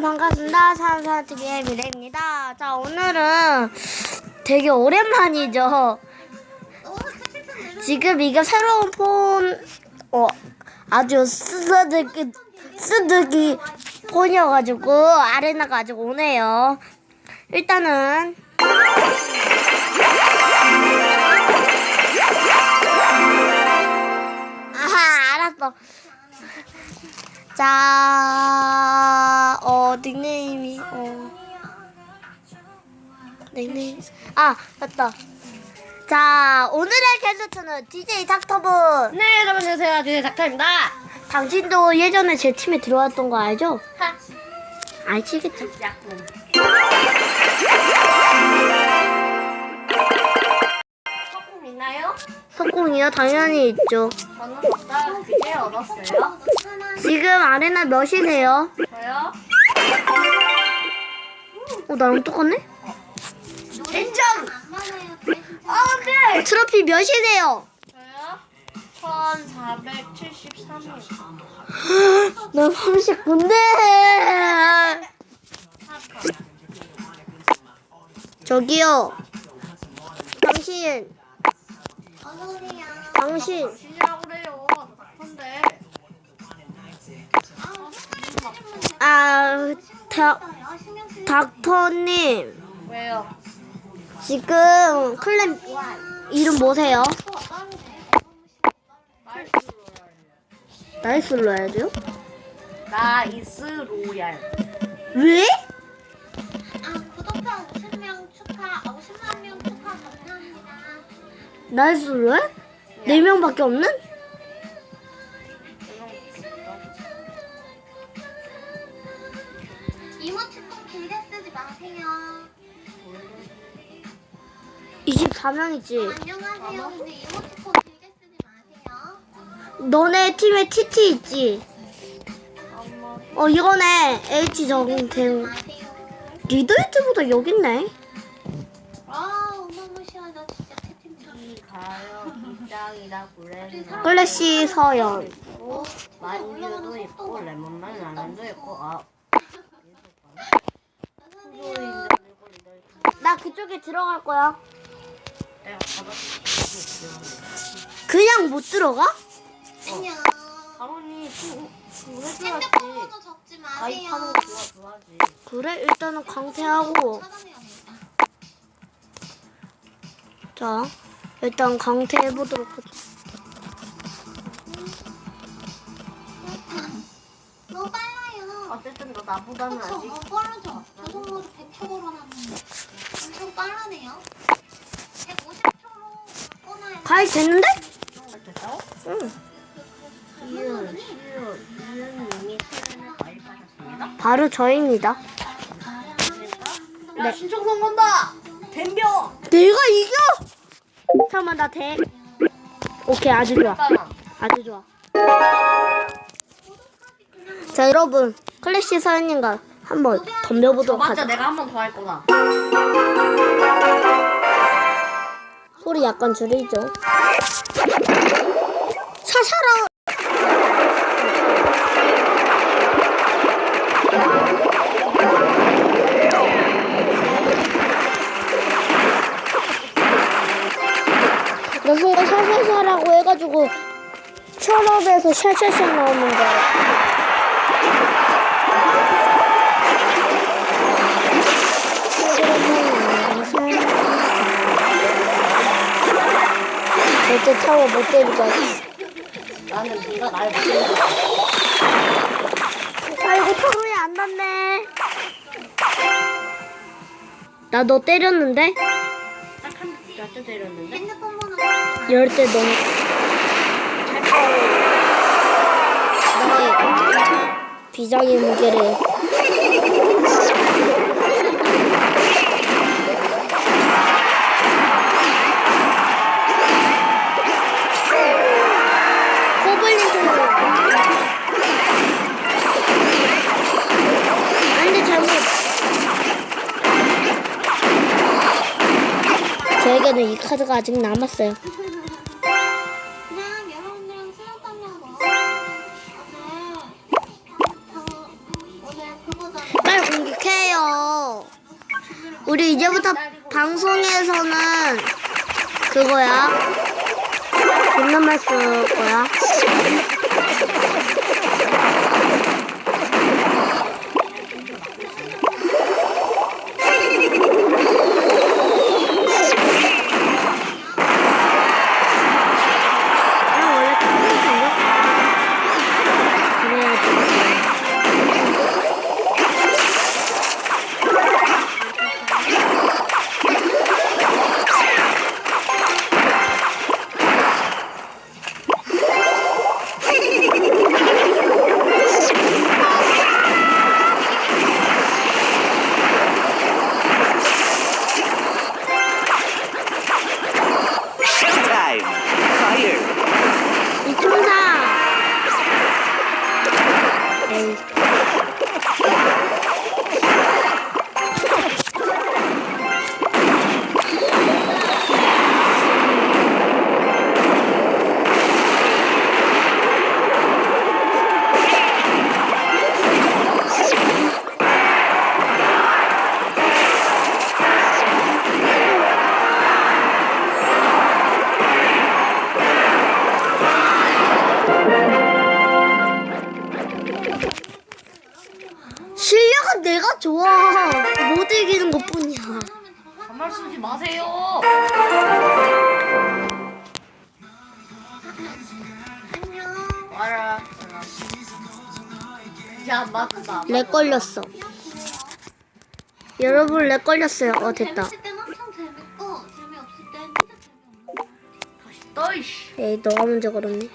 반갑습니다. 산사TV의 미래입니다. 자 오늘은 되게 오랜만이죠. 지금 이게 새로운 폰, 어 아주 쓰드기 쓰드기 폰이어가지고 아레나가 아직 오네요. 일단은 자, 어, 닉네임이, 어. 닉네임. 아, 맞다. 자, 오늘의 게스트는 DJ 닥터분. 네, 여러분 안녕하세요. DJ 닥터입니다. 당신도 예전에 제 팀에 들어왔던 거 알죠? 알지겠죠? 약품. 소품 있나요? 석공이요? 당연히 있죠. 저는 아까 그제 얻었어요. 지금 아레나 몇이세요? 저요? 어, 나랑 똑같네? 인정! 아, 네! 트로피 몇이세요? 저요? 1473일. 나 39인데! 저기요. 당신, 당신. 진이라고 그래요. 닥터인데. 아, 다, 닥터님, 왜요? 지금 클랜 이름 뭐세요? 나이스 로야 돼요? 나이스 로얄. 왜? 아, 구독자 50 나이스 로야? 네 명밖에 없는? 이모티콘 길게 쓰지 마세요. 24명이지. 안녕하세요. 근데 이모티콘 길게 쓰지 마세요. 너네 팀에 TT 있지? 어, 이거네. H 정된. 마세요. 리더이트보다 여기 있네. 가요 기장이라 그랬나? 클래시 서연. 있고 만주도 있고 레몬만 라면도 있고 아 어서오세요. 나 그쪽에 들어갈 거야. 내가. 그냥 못 들어가? 안녕. 당연히 그, 그 해줘야지. 핸드폰 번호 적지 마세요. 가입하는 거 좋아 좋아하지. 그래, 일단은 강퇴하고. 차단해야겠다. 자, 일단 강퇴해보도록 하자. 너무 빨라요. 어쨌든 너 나보다는 그쵸? 아직 어, 빠르죠? 저 정도로 100초 걸어놨는데. 엄청 빠르네요. 150초로 꺼놔야 가입 됐는데? 응. 가입하셨습니다. 바로 저입니다. 야 신청성 건다. 덤벼. 내가 이겨! 잠깐만, 나 대. 오케이, 아주 좋아. 아주 좋아. 자, 여러분. 클래시 서연님과 한번 덤벼보도록 맞아 하자. 내가 한 번 더 할 거다. 소리 약간 줄이죠. 사사라. 나 순간 샤샤샤라고 해가지고 철업에서 샤샤샤 나오는 거야. 절대 타워 못 때리고 나는 네가 날 못해. 아이고 타워에 안 닿네 나 너 때렸는데? 딱한몇대 때렸는데. 핸드폰 번호 열때 너무 나의 비장의 무게를 저에게는 이 카드가 아직 남았어요 우리 이제부터 방송에서는 그거야. 존댓말 쓸 거야. 좋아. 못 이기는 것 뿐이야. 반말 쓰지 마세요. 안녕. 와라. 야, 맞다. 렉 걸렸어. 여러분 렉 걸렸어요. 어 됐다. 재밌을 땐 엄청 재밌고 재미없을 땐 진짜 재미없는 떠이씨. 에이 너가 먼저 걸었네.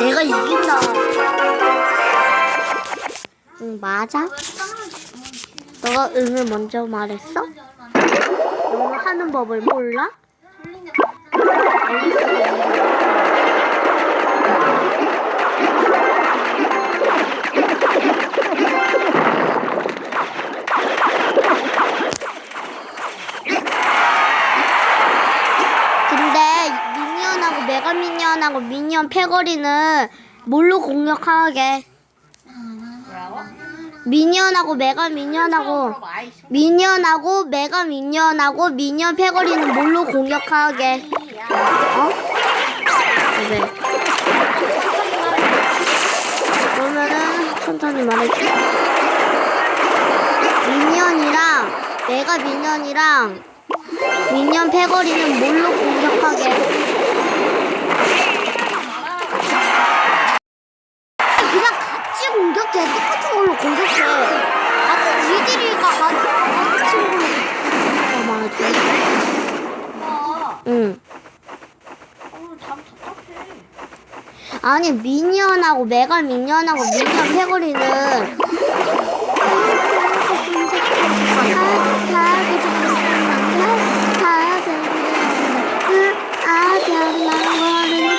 내가 이긴다. 응 맞아. 너가 응을 먼저 말했어? 너는 하는 법을 몰라? 근데 미니언하고 메가 미니언하고 미니언 패거리는 뭘로 공격하게? 미니언하고 메가 미니언하고. 미니언하고 메가 미니언하고 미니언 패거리는 뭘로 공격하게? 어? 왜? 그러면은 천천히 말해줄게. 미니언이랑 메가 미니언이랑 미니언 패거리는 뭘로 공격하게? 그냥 같이 공격해. 똑같은 걸로 공격해. 같은 지들이가 같이 같은 걸로 어, 말해줘. 아, 응. 오늘 잠 답답해. 아니 미니언하고 메가 미니언하고 미니언 패거리는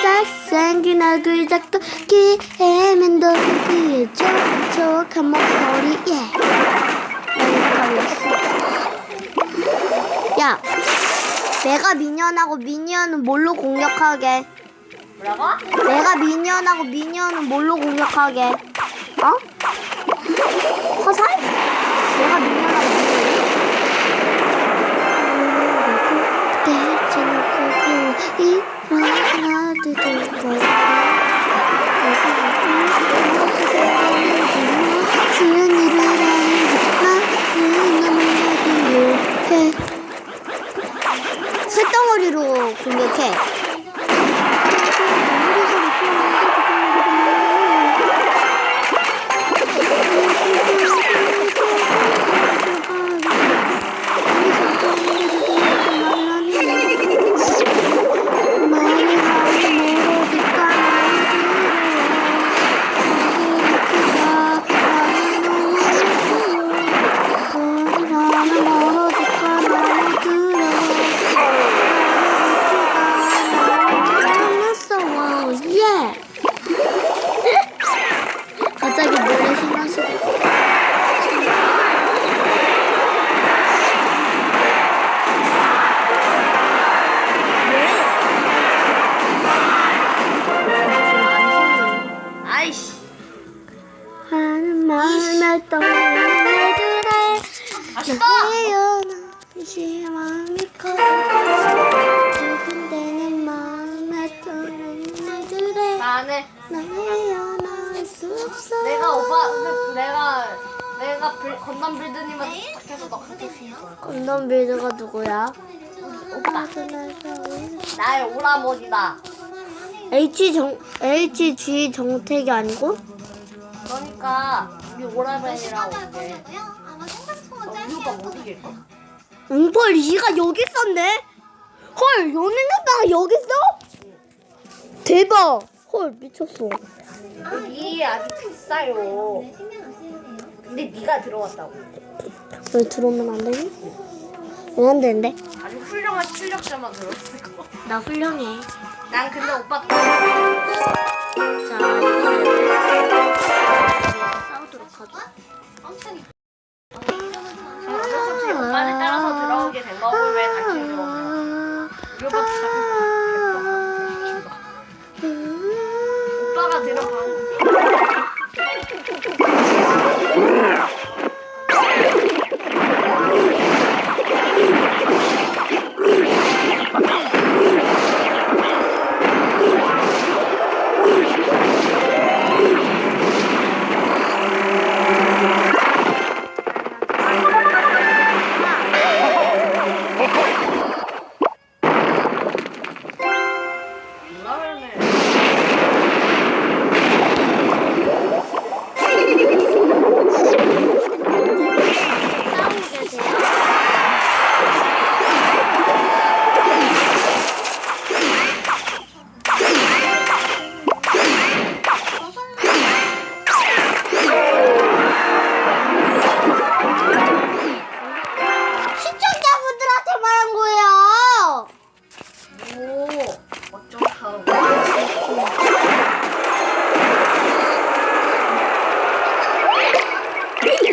잘생긴 얼굴 작도 기회면 더 그의 촉촉한 목소리 예 야, 내가 미니언하고 미니언은 뭘로 공격하게? 뭐라고? 내가 미니언하고 미니언은 뭘로 공격하게? 어? 화살? 내가 미니언하고 미니언 쇳덩어리로 공격해. 말만 했던 날들에 아쉽다. 나에요 심함이 커 두근대는 마음에 드는 날들에 나안해 나에요 나수 없어 내가 오빠 내가 내가 빌, 건담 빌드님한테 부탁해서 너 같이 있어 건담 빌드가 누구야? 오빠 나의 오라버니다 H 정 HG 정택이 아니고? 그러니까 우리 이제 거고요. 아마 생방송은 어, 짧게 이가 여기 있었네? 헐 연예인 오빠가 여기 있어? 대박 헐 미쳤어 이 아주 비싸요 신경 안 쓰여도 돼요. 근데 네가 들어왔다고 왜 들어오면 안 되니? 왜 안 되는데? 아주 훌륭한 실력자만 들어왔을 거. 나 훌륭해 난 근데 오빠 자 이거를 하죠 엄청 이- 솔직히 오빠를 따라서 들어오게 된 거고 왜 당신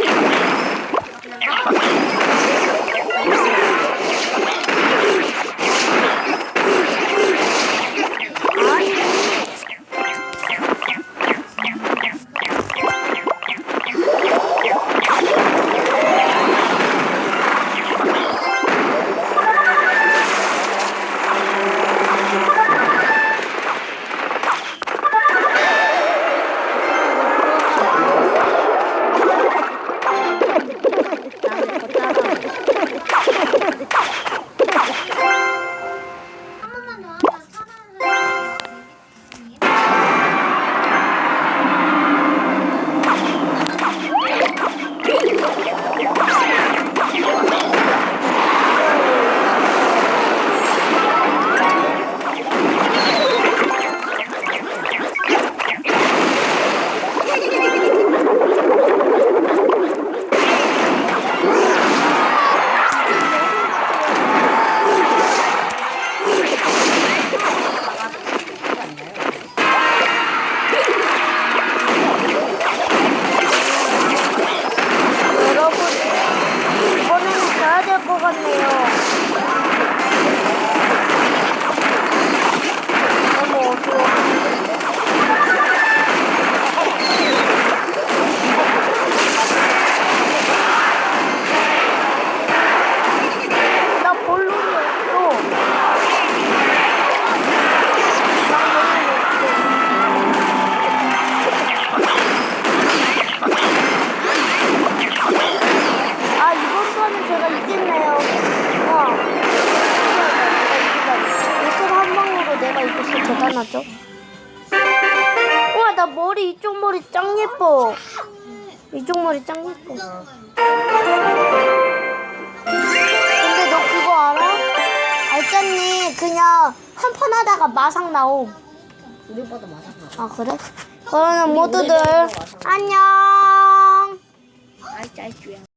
Thank you. 대단하죠? 우와 나 머리 이쪽 머리 짱 예뻐. 이쪽 머리 짱 예뻐. 근데 너 그거 알아? 알잖니 그냥 한 판 하다가 마상 나옴. 우리 오빠도 맞았나 아 그래? 그러면 모두들. 안녕. 아이 짤주야